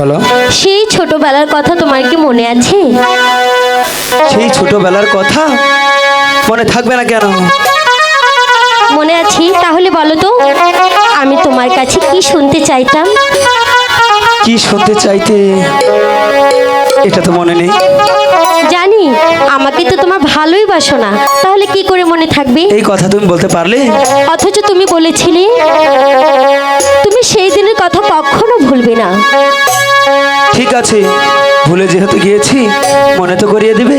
বলো। সেই ছোটবেলার কথা তোমার কি মনে আছে? সেই ছোটবেলার কথা? মনে থাকবে না কেন? মনে আছে? তাহলে বলো তো আমি তোমার কাছে কি শুনতে চাইতাম? কি শুনতে চাইতে? এটা তো মনে নেই। জানি আমাকে তো তোমার ভালোই বাসো না। তাহলে কি করে মনে থাকবে? এই কথা তুমি বলতে পারলে? অথচ তুমি বলেছিলে তুমি সেই দিনের কথা কখনো ভুলবে না। ঠিক আছে ভুলে যেহেতু গিয়েছি মনে তো করিয়ে দিবে।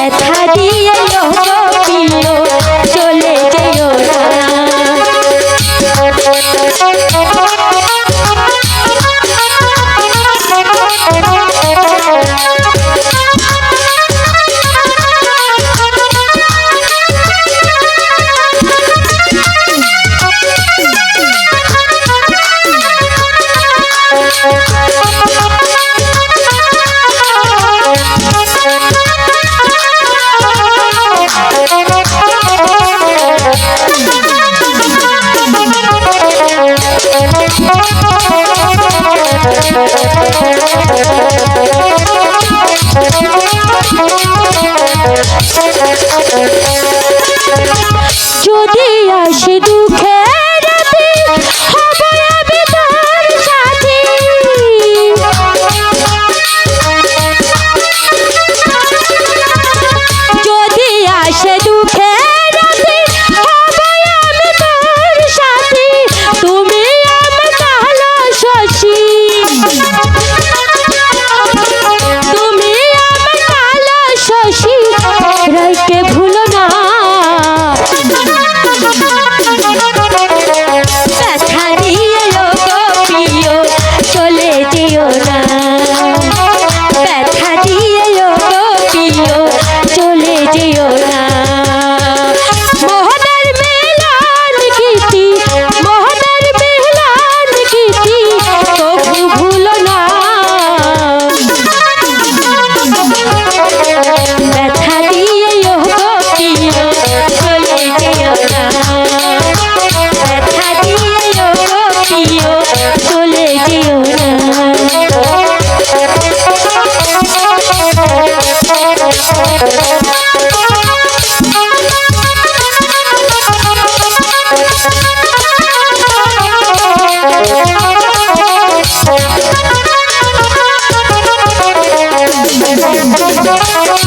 ব্যথা দিয়ে চলে যেও না যদি আসে দুঃখের